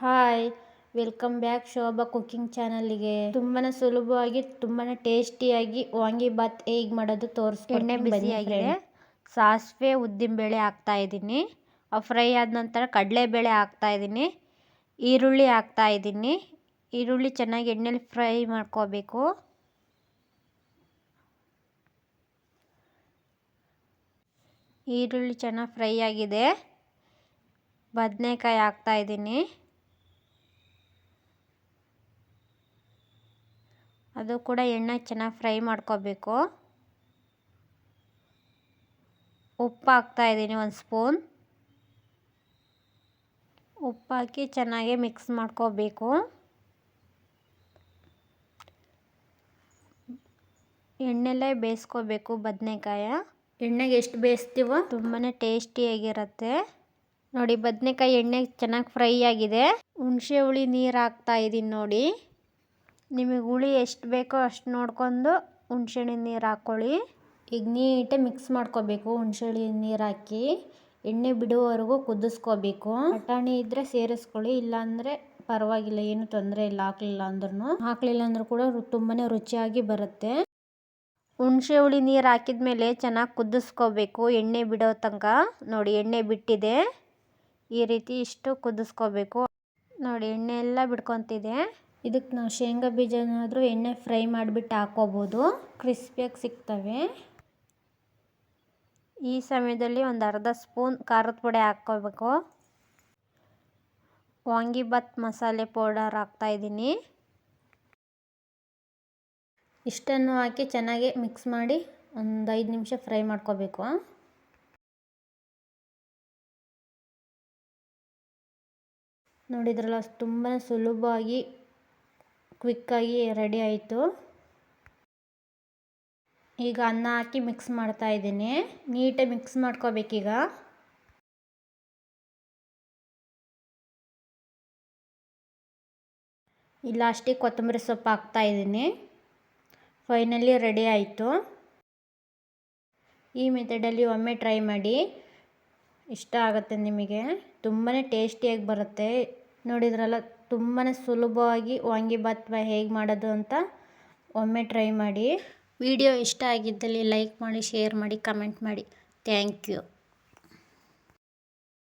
Hi welcome back Shobha cooking ಚಾನಲ್ಗೆ. ತುಂಬಾ ಸುಲಭವಾಗಿ ತುಂಬಾ ಟೇಸ್ಟಿಯಾಗಿ ವಾಂಗಿಬಾತ್ ಹೇಗೆ ಮಾಡೋದು ಎಣ್ಣೆ ತೋರಿಸ್ಕೊಡ್ತೀನಿ ಬನ್ನಿ ಬಿಸಿಯಾಗಿದೆ. ಸಾಸಿವೆ ಉದ್ದಿನಬೇಳೆ ಹಾಕ್ತಾ ಇದ್ದೀನಿ. ಫ್ರೈ ಆದ ನಂತರ ಕಡಲೆಬೇಳೆ ಹಾಕ್ತಾ ಇದ್ದೀನಿ. ಈರುಳ್ಳಿ ಹಾಕ್ತಾ ಇದ್ದೀನಿ. ಈರುಳ್ಳಿ ಚೆನ್ನಾಗಿ ಎಣ್ಣೆಲಿ ಫ್ರೈ ಮಾಡ್ಕೋಬೇಕು. ಈರುಳ್ಳಿ ಚೆನ್ನಾಗಿ ಫ್ರೈ ಆಗಿದೆ. ಬದನೆಕಾಯಿ ಹಾಕ್ತಾ ಇದ್ದೀನಿ. ಅದು ಕೂಡ ಎಣ್ಣೆ ಚೆನ್ನಾಗಿ ಫ್ರೈ ಮಾಡ್ಕೋಬೇಕು. ಉಪ್ಪು ಹಾಕ್ತಾ ಇದ್ದೀನಿ ಒಂದು ಸ್ಪೂನ್. ಉಪ್ಪು ಹಾಕಿ ಚೆನ್ನಾಗಿ ಮಿಕ್ಸ್ ಮಾಡ್ಕೋಬೇಕು. ಎಣ್ಣೆಲ್ಲೇ ಬೇಯಿಸ್ಕೋಬೇಕು ಬದನೆಕಾಯ. ಎಣ್ಣೆಗೆ ಎಷ್ಟು ಬೇಯಿಸ್ತೀವೋ? ತುಂಬಾ ಟೇಸ್ಟಿಯಾಗಿರುತ್ತೆ ನೋಡಿ ಬದನೆಕಾಯಿ ಎಣ್ಣೆಗೆ ಚೆನ್ನಾಗಿ ಫ್ರೈ ಆಗಿದೆ. ಹುಣಸೆ ಹುಳಿ ನೀರು ಹಾಕ್ತಾ ಇದ್ದೀನಿ ನೋಡಿ. ನಿಮಗೆ ಹುಳಿ ಎಷ್ಟು ಬೇಕೋ ಅಷ್ಟು ನೋಡ್ಕೊಂಡು ಹುಣ್ಸೆಹಣ್ಣಿನ ನೀರು ಹಾಕ್ಕೊಳ್ಳಿ ಈಗ ನೀಟಾಗಿ ಮಿಕ್ಸ್ ಮಾಡ್ಕೋಬೇಕು ಹುಣ್ಸೆಹಣ್ಣಿನ ನೀರು ಹಾಕಿ. ಎಣ್ಣೆ ಬಿಡುವವರೆಗೂ ಕುದಿಸ್ಕೋಬೇಕು. ಬಟಾಣಿ ಇದ್ದರೆ ಸೇರಿಸ್ಕೊಳ್ಳಿ ಇಲ್ಲಾಂದರೆ ಪರವಾಗಿಲ್ಲ ಏನು ತೊಂದರೆ ಇಲ್ಲ ಹಾಕ್ಲಿಲ್ಲ ಅಂದ್ರೂ ಹಾಕ್ಲಿಲ್ಲ ಅಂದ್ರೂ ಕೂಡ ತುಂಬಾ ರುಚಿಯಾಗಿ ಬರುತ್ತೆ. ಹುಣಸೆ ಹುಳಿ ನೀರು ಹಾಕಿದ್ಮೇಲೆ ಚೆನ್ನಾಗಿ ಕುದಿಸ್ಕೋಬೇಕು ಎಣ್ಣೆ ಬಿಡೋ ತನಕ. ನೋಡಿ ಎಣ್ಣೆ ಬಿಟ್ಟಿದೆ. ಈ ರೀತಿ ಇಷ್ಟು ಕುದಿಸ್ಕೋಬೇಕು. ನೋಡಿ ಎಣ್ಣೆ ಎಲ್ಲ ಬಿಡ್ಕೊತಿದೆ. ಇದಕ್ಕೆ ನಾವು ಶೇಂಗಾ ಬೀಜನಾದರೂ ಎಣ್ಣೆ ಫ್ರೈ ಮಾಡಿಬಿಟ್ಟು ಹಾಕ್ಕೋಬೋದು ಕ್ರಿಸ್ಪಿಯಾಗಿ ಸಿಗ್ತವೆ. ಈ ಸಮಯದಲ್ಲಿ ಒಂದು ಅರ್ಧ ಸ್ಪೂನ್ ಖಾರದ ಪುಡಿ ಹಾಕ್ಕೋಬೇಕು ವಾಂಗಿಬಾತ್ ಮಸಾಲೆ ಪೌಡರ್ ಹಾಕ್ತಾಯಿದ್ದೀನಿ ಇಷ್ಟನ್ನು ಹಾಕಿ ಚೆನ್ನಾಗಿ ಮಿಕ್ಸ್ ಮಾಡಿ ಒಂದು ಐದು ನಿಮಿಷ ಫ್ರೈ ಮಾಡ್ಕೋಬೇಕು ನೋಡಿದ್ರಲ್ಲ ತುಂಬಾ ಸುಲಭವಾಗಿ ಕ್ವಿಕ್ಕಾಗಿ ರೆಡಿ ಆಯಿತು. ಈಗ ಅನ್ನ ಹಾಕಿ ಮಿಕ್ಸ್ ಮಾಡ್ತಾ ಇದ್ದೀನಿ. ನೀಟಾಗಿ ಮಿಕ್ಸ್ ಮಾಡ್ಕೋಬೇಕೀಗ. ಈ ಲಾಸ್ಟಿಗೆ ಕೊತ್ತಂಬರಿ ಸೊಪ್ಪು ಹಾಕ್ತಾ ಇದ್ದೀನಿ. ಫೈನಲಿ ರೆಡಿ ಆಯಿತು. ಈ ಮೆಥಡಲ್ಲಿ ಒಮ್ಮೆ ಟ್ರೈ ಮಾಡಿ. ಇಷ್ಟ ಆಗುತ್ತೆ ನಿಮಗೆ. ತುಂಬಾ ಟೇಸ್ಟಿಯಾಗಿ ಬರುತ್ತೆ. ನೋಡಿದ್ರಲ್ಲ ತುಂಬಾ ಸುಲಭವಾಗಿ ವಾಂಗಿಬಾತ್ ಹೇಗೆ ಮಾಡೋದು ಅಂತ ಒಮ್ಮೆ ಟ್ರೈ ಮಾಡಿ. ವಿಡಿಯೋ ಇಷ್ಟ ಆಗಿದ್ದಲ್ಲಿ ಲೈಕ್ ಮಾಡಿ, ಶೇರ್ ಮಾಡಿ, ಕಮೆಂಟ್ ಮಾಡಿ. Thank you.